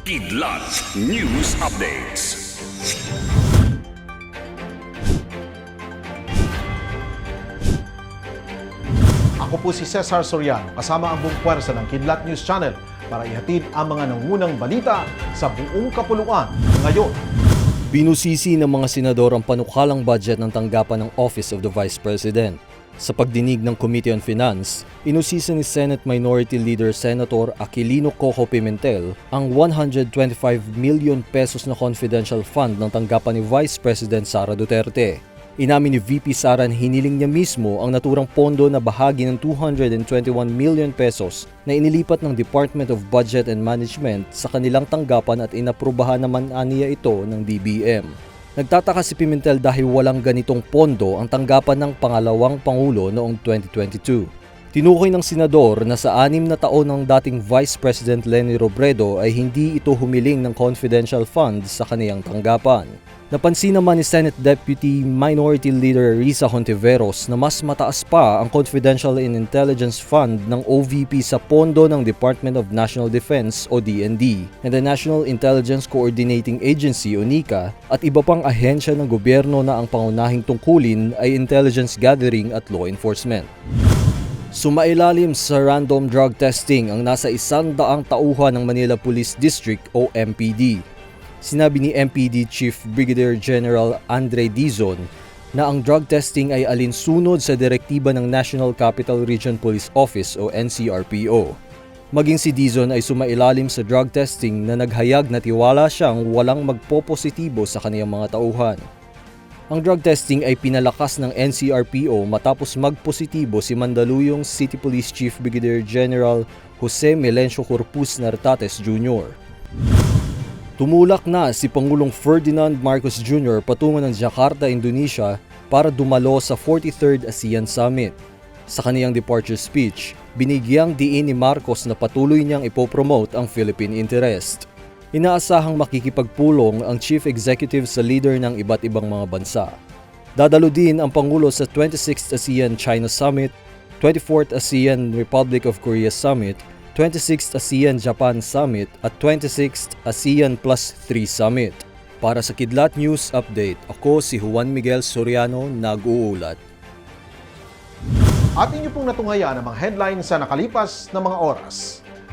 Kidlat News Updates. Ako po si Cesar Soriano, kasama ang buong puwersa ng Kidlat News Channel para ihatid ang mga nangunang balita sa buong kapuluan ngayon. Binusisi ng mga senador ang panukalang budget ng tanggapan ng Office of the Vice President. Sa pagdinig ng Committee on Finance, inusisa ni Senate Minority Leader Senator Aquilino Coco Pimentel ang 125 million pesos na confidential fund ng tanggapan ni Vice President Sara Duterte. Inamin ni VP Sara na hiniling niya mismo ang naturang pondo na bahagi ng 221 million pesos na inilipat ng Department of Budget and Management sa kanilang tanggapan at inaprubahan naman aniya ito ng DBM. Nagtataka si Pimentel dahil walang ganitong pondo ang tanggapan ng pangalawang Pangulo noong 2022. Tinukoy ng senador na sa anim na taon ng dating Vice President Leni Robredo ay hindi ito humiling ng confidential funds sa kaniyang tanggapan. Napansin naman ni Senate Deputy Minority Leader Risa Hontiveros na mas mataas pa ang Confidential and Intelligence Fund ng OVP sa pondo ng Department of National Defense o DND and the National Intelligence Coordinating Agency o NICA at iba pang ahensya ng gobyerno na ang pangunahing tungkulin ay intelligence gathering at law enforcement. Sumailalim sa random drug testing ang nasa isang daang tauhan ng Manila Police District o MPD. Sinabi ni MPD Chief Brigadier General Andre Dizon na ang drug testing ay alinsunod sa direktiba ng National Capital Region Police Office o NCRPO. Maging si Dizon ay sumailalim sa drug testing na naghayag na tiwala siyang walang magpopositibo sa kaniyang mga tauhan. Ang drug testing ay pinalakas ng NCRPO matapos magpositibo si Mandaluyong City Police Chief Brigadier General Jose Melencio Corpus Nartates Jr. Tumulak na si Pangulong Ferdinand Marcos Jr. patungo ng Jakarta, Indonesia para dumalo sa 43rd ASEAN Summit. Sa kaniyang departure speech, binigyang diin ni Marcos na patuloy niyang ipopromote ang Philippine interest. Inaasahang makikipagpulong ang chief executive sa leader ng iba't ibang mga bansa. Dadalo din ang Pangulo sa 26th ASEAN China Summit, 24th ASEAN Republic of Korea Summit, 26th ASEAN Japan Summit at 26th ASEAN Plus 3 Summit. Para sa Kidlat News Update, ako si Juan Miguel Soriano, nag-uulat. At inyo pong natunghaya ang mga headlines sa nakalipas na mga oras.